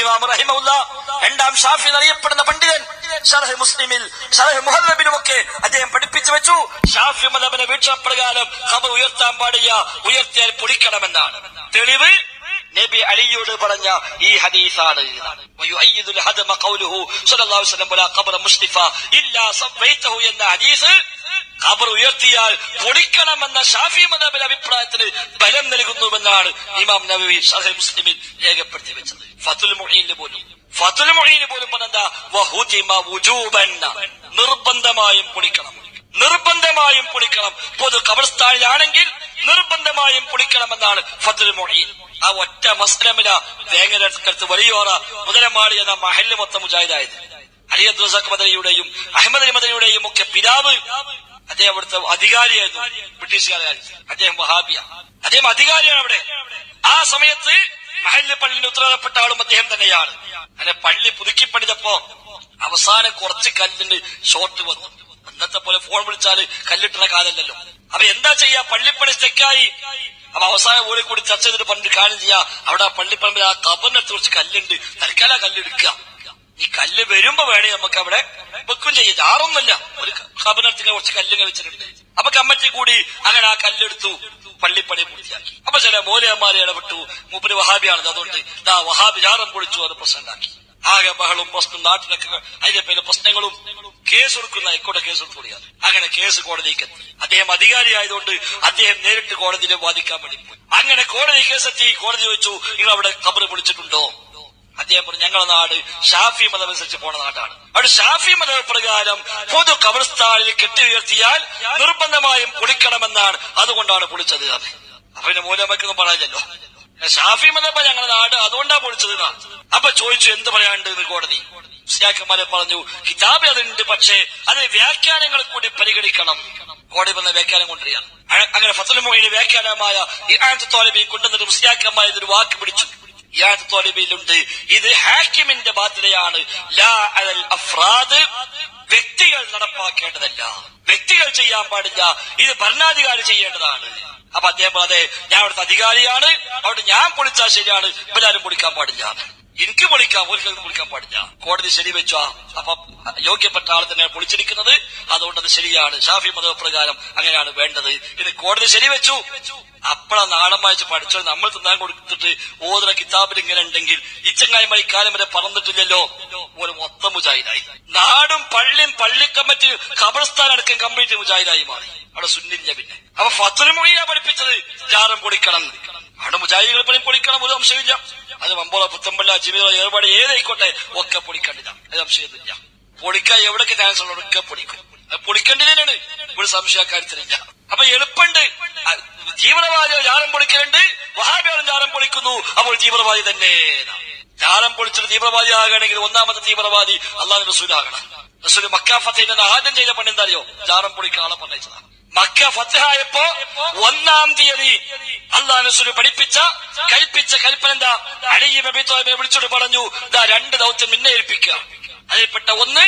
ഇമാം റഹിമുല്ല രണ്ടാം ഷാഫി എന്നറിയപ്പെടുന്ന പണ്ഡിതൻ ഷറഹ് മുസ്ലിമിൽ ഷറഹ് മുഹല്ലബിലും ഒക്കെ അദ്ദേഹം പഠിപ്പിച്ചു വെച്ചു. ഷാഫി മതബിനെ വീക്ഷണപ്രകാരം ഖബർ ഉയർത്താൻ പാടില്ല ഉയർത്തിയാൽ പൊളിക്കണമെന്നാണ് തെളിവ് നബി അലിയോട് പറഞ്ഞ ഈ ഹദീസാണ്. എന്ന ഹദീസ് ഖബർ ഉയർത്തിയാൽ പൊടിക്കണമെന്ന ഷാഫി മദബിന്റെ അഭിപ്രായത്തിന് ബലം നൽകുന്നുവെന്നാണ് ഇമാം നബി സഹി മുസ്ലിമിൽ രേഖപ്പെടുത്തി വെച്ചത്. ഫത്തുൽ മൊഹീന്റെ പോലും. ഫത്തുൽ മൊഹീന് പോലും പറഞ്ഞെന്താ? നിർബന്ധമായും പൊടിക്കണം. നിർബന്ധമായും പൊളിക്കണം പൊതു കബർസ്ഥാനിലാണെങ്കിൽ നിർബന്ധമായും പൊളിക്കണമെന്നാണ് ഫത്തുൽ മൊഴീൻ ആ ഒറ്റ മസ്ലമില വേങ്ങനടുത്ത് വലിയോറ മുതലമാടി എന്ന മഹല്ല് മൊത്തം മുജാഹിദായത്. അലിയദ് അബ്ദുസഖ് മദനിയുടെയും അഹമ്മദ് മദനിയുടെയും ഒക്കെ പിതാവ് അദ്ദേഹം അവിടുത്തെ അധികാരിയായിരുന്നു. ബ്രിട്ടീഷുകാരായി അദ്ദേഹം വഹാബിയ. അദ്ദേഹം അധികാരിയാണ് അവിടെ. ആ സമയത്ത് മഹല്ല് പള്ളിന്റെ ഉത്തരവാദപ്പെട്ട ആളും അദ്ദേഹം തന്നെയാണ്. അങ്ങനെ പള്ളി പുതുക്കി പണിതപ്പോ അവസാനം കുറച്ച് കല്ലിന് ഷോർട്ട് വന്നു. അന്നത്തെ പോലെ ഫോൺ വിളിച്ചാൽ കല്ലിട്ടണ കാലല്ലല്ലോ. അപ്പൊ എന്താ ചെയ്യാ? പള്ളിപ്പണി സ്റ്റെക്കായി അപ്പൊ അവസാനം ഓടി കൂടി ചർച്ച ചെയ്തിട്ട് പണ്ട് കാര്യം ചെയ്യാ. അവിടെ ആ പള്ളിപ്പറമ്പിൽ ആ കബറിനടുത്ത് കുറച്ച് കല്ലുണ്ട്. തൽക്കാലം കല്ലെടുക്കുക ഈ കല്ല് വരുമ്പോ വേണേ നമുക്ക് അവിടെ വെക്കും ചെയ്യാം. ജാറൊന്നുമില്ല ഒരു കബനത്തിന് കുറച്ച് കല്ലുകൾ വെച്ചിട്ടുണ്ട്. അപ്പൊ കമ്മറ്റി കൂടി അങ്ങനെ ആ കല്ലെടുത്തു. പള്ളിപ്പണി പൂർത്തിയാക്കി. അപ്പൊ ചില മൂലയന്മാരെ ഇടപെട്ടു. മൂപ്പര് വഹാബിയാണത് അതുകൊണ്ട് ദാ വഹാബി ജാറം പൊളിച്ചു അത് പ്രശ്നമുണ്ടാക്കി. ആകെ ബഹളും പ്രശ്നം നാട്ടിലൊക്കെ അതിന്റെ പേര് പ്രശ്നങ്ങളും കേസ് കൊടുക്കുന്ന ഹൈക്കോട്ടെ കേസ് കൊടുക്കുകയാണ് അങ്ങനെ കേസ് കോടതിക്ക് അദ്ദേഹം അധികാരിയായതുകൊണ്ട് അദ്ദേഹം നേരിട്ട് കോടതിയിലെ വാദിക്കാൻ വേണ്ടി പോയി. അങ്ങനെ കോടതി കേസെത്തി. കോടതി ചോദിച്ചു നിങ്ങൾ അവിടെ കബറ് പൊളിച്ചിട്ടുണ്ടോ? അദ്ദേഹം പറഞ്ഞു ഞങ്ങളുടെ നാട് ഷാഫി മതം അനുസരിച്ച് പോണ നാടാണ്. അവിടെ ഷാഫി മത പ്രകാരം പൊതു കബർസ്ഥാനിൽ കെട്ടി ഉയർത്തിയാൽ നിർബന്ധമായും പൊളിക്കണമെന്നാണ് അതുകൊണ്ടാണ് പൊളിച്ചത് അപ്പൊ പിന്നെ മൂലമക്കൊന്നും പറയാനില്ലല്ലോ. ഷാഫി മതപ്പ ഞങ്ങളുടെ നാട് അതുകൊണ്ടാണ് പൊളിച്ചത്. അപ്പൊ ചോദിച്ചു എന്ത് പറയാണ്ട് കോടതി? മുസ്ലിയാക്കന്മാരെ പറഞ്ഞു കിതാബ് അതുണ്ട് പക്ഷേ അതിന് വ്യാഖ്യാനങ്ങൾ കൂടി പരിഗണിക്കണം. കോടതി വന്ന വ്യാഖ്യാനം അ- അങ്ങനെ ഫസൽ മൊഹിന് വ്യാഖ്യാനമായ ആഴത്ത് തോലബി കൊണ്ടുവന്നിട്ട് മുസ്ലിയാക്കന്മാർ ഇതൊരു വാക്ക് പിടിച്ചു. ആഴത്ത് ഇത് ഹാക്കിമിന്റെ ബാധ്യതയാണ്. ലാ അൽ അഫ്രാദ് വ്യക്തികൾ നടപ്പാക്കേണ്ടതല്ല. വ്യക്തികൾ ചെയ്യാൻ പാടില്ല. ഇത് ഭരണാധികാരി ചെയ്യേണ്ടതാണ്. അപ്പൊ അദ്ദേഹം അതെ ഞാൻ അവിടുത്തെ അധികാരിയാണ്. അവിടെ ഞാൻ പൊളിച്ചാൽ ശരിയാണ്. എല്ലാവരും പൊളിക്കാൻ പാടില്ല. എനിക്ക് വിളിക്കാം ഒരിക്കലും വിളിക്കാൻ പാടില്ല. കോടതി ശരിവെച്ചോ അപ്പൊ യോഗ്യപ്പെട്ട ആൾ തന്നെ പൊളിച്ചിരിക്കുന്നത് അതുകൊണ്ട് അത് ശരിയാണ്. ഷാഫി മത പ്രകാരം അങ്ങനെയാണ് വേണ്ടത്. ഇത് കോടതി ശരിവെച്ചു അപ്പഴാ നാടൻ വായിച്ച് പഠിച്ചോ നമ്മൾ തിന്നാൻ കൊടുത്തിട്ട് ഓതുന്ന കിതാബിൽ ഇങ്ങനെ ഉണ്ടെങ്കിൽ ഈ ചങ്ങായിമാർ ഇക്കാലം വരെ പറന്നിട്ടില്ലല്ലോ. ഒരു മൊത്തം മുജാഹിദായി. നാടും പള്ളിയും പള്ളിക്കമ്മറ്റി ഖബർസ്ഥാൻ അടക്കം കംപ്ലീറ്റ് മുജാഹിദായി മാറി. അവിടെ സുന്നില്ല പിന്നെ. അപ്പൊ ഫത്തുൽ മൊഴിയാ പഠിപ്പിച്ചത് ജാറം പൊളിക്കണം എന്ന്. അവിടെ മുജാഹിദികൾ പണി പൊളിക്കണം ഒരു അംശമില്ല അത് മമ്പോള പുത്തമ്പല്ല ജീവിതം ഏർപാട് ഏതായിക്കോട്ടെ ഒക്കെ പൊളിക്കണ്ടില്ല അത് സംശയമൊന്നുമില്ല പൊളിക്കാൻ എവിടൊക്കെ ചാൻസ് ഉള്ളതൊക്കെ പൊളിക്കും. അത് പൊളിക്കേണ്ടതിനാണ് ഒരു സംശയ കാര്യത്തിലില്ല. അപ്പൊ എളുപ്പണ്ട് ജീവനവാദി ജാരം പൊളിക്കലുണ്ട്. വഹാബികളും ജാരം പൊളിക്കുന്നു. അപ്പോൾ തീവ്രവാദി തന്നെ ജാരം പൊളിച്ചിട്ട് തീവ്രവാദി ആകണമെങ്കിൽ ഒന്നാമത്തെ തീവ്രവാദി അള്ളാഹു റസൂലാകണം. റസൂൽ മക്കാഫത്തെ ആദ്യം ചെയ്ത പണി എന്താ അറിയോ? ജാരം പൊളിക്കാൻ ആളെ പറഞ്ഞതാണ് മക്ക ഫത്തഹായപ്പോ ഒന്നാം തീയതി അള്ളാഹു റസൂൽ പഠിപ്പിച്ച കൽപ്പിച്ച കൽപ്പന എന്താ? അലിയും അബിത്തോയെ വിളിച്ചോട് പറഞ്ഞു ഇതാ രണ്ട് ദൗത്യം നിന്നെ ഏൽപ്പിക്കുക. അതിൽപ്പെട്ട ഒന്ന്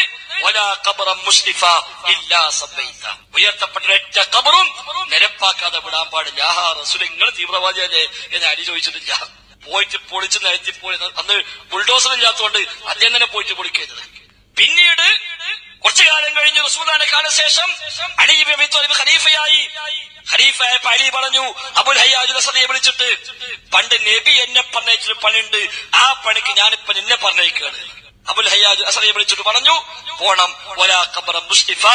മുസ്ലിഫ ഉയർത്തപ്പെട്ട ഒറ്റ കബറും നിരപ്പാക്കാതെ വിടാൻ പാടില്ല. ആഹാ റസൂൽ നിങ്ങൾ തീവ്രവാദിയല്ലേ എന്ന് അരി ചോദിച്ചിട്ടില്ല. പോയിട്ട് പൊളിച്ച് നിരത്തി പോയി അന്ന് ബുൾഡോസർ ഇല്ലാത്തതുകൊണ്ട് അദ്ദേഹം തന്നെ പോയിട്ട് പൊളിക്കുന്നത് പിന്നീട് കുറച്ചു കാലം കഴിഞ്ഞ് റസൂലാന്റെ കാലശേഷം അലി ബിൻ ഖലീഫയായി. ഖലീഫയെ അലി പറഞ്ഞു അബുൽ ഹയ്യാജുൽ സദിയെ വിളിച്ചിട്ട് പണ്ട് നബി എന്നെ പറഞ്ഞു പണിയുണ്ട്. ആ പണിക്ക് ഞാനിപ്പോ നിന്നെ പറഞ്ഞേക്കാണ് അബുൽ ഹയ്യാജ് അസറിയെ വിളിച്ചിട്ട് പറഞ്ഞു പോണം. ഒരാ ഖബറ മുസ്ലിഫ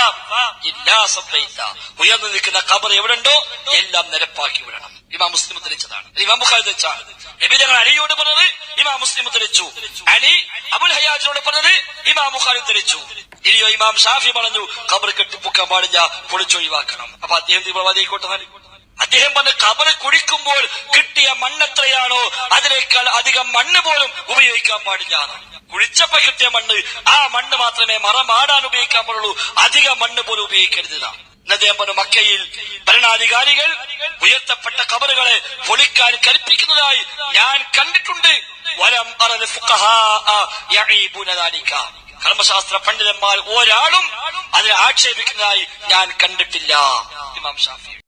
ഇല്ലാ ഉയർന്നു നിൽക്കുന്ന ഖബർ എവിടെയുണ്ടോ എല്ലാം നിരപ്പാക്കി വിടണം. ഇമാം മുസ്ലിം ഉദ്ധരിച്ചതാണ്. ഇമാം ബുഖാരി ഉദ്ധരിച്ചാണ്. നബി ഞങ്ങൾ അലിയോട് പറഞ്ഞത് ഇമാം മുസ്ലിം ഉദ്ധരിച്ചു. അലി അബുൽ ഹയ്യാജിനോട് പറഞ്ഞത് ഇമാം ബുഖാരി ഉദ്ധരിച്ചു. ഇനിയോ ഇമാം ഷാഫി പറഞ്ഞു കബർ കെട്ടിപ്പൊക്കാൻ പാടില്ല പൊളിച്ചൊഴിവാക്കണം അപ്പൊ അദ്ദേഹം തീവ്രവാദിയായിക്കോട്ടെ അദ്ദേഹം പറഞ്ഞ കബർ കുഴിക്കുമ്പോൾ കിട്ടിയ മണ്ണെത്രയാണോ അതിനേക്കാൾ അധികം മണ്ണ് പോലും ഉപയോഗിക്കാൻ പാടില്ല. കുഴിച്ചപ്പോ കിട്ടിയ മണ്ണ് ആ മണ്ണ് മാത്രമേ മറമാടാൻ ഉപയോഗിക്കാൻ പാടുള്ളൂ അധിക മണ്ണ് പോലും ഉപയോഗിക്കരുത്. അദ്ദേഹം പറഞ്ഞു മക്കയിൽ ഭരണാധികാരികൾ ഉയർത്തപ്പെട്ട കബറുകളെ പൊളിക്കാൻ കൽപ്പിക്കുന്നതായി ഞാൻ കണ്ടിട്ടുണ്ട് വരം യഈബുന ദാലിക. കർമ്മശാസ്ത്ര പണ്ഡിതന്മാർ ഒരാളും അതിനെ ആക്ഷേപിക്കുന്നതായി ഞാൻ കണ്ടിട്ടില്ല ഇമാം ഷാഫി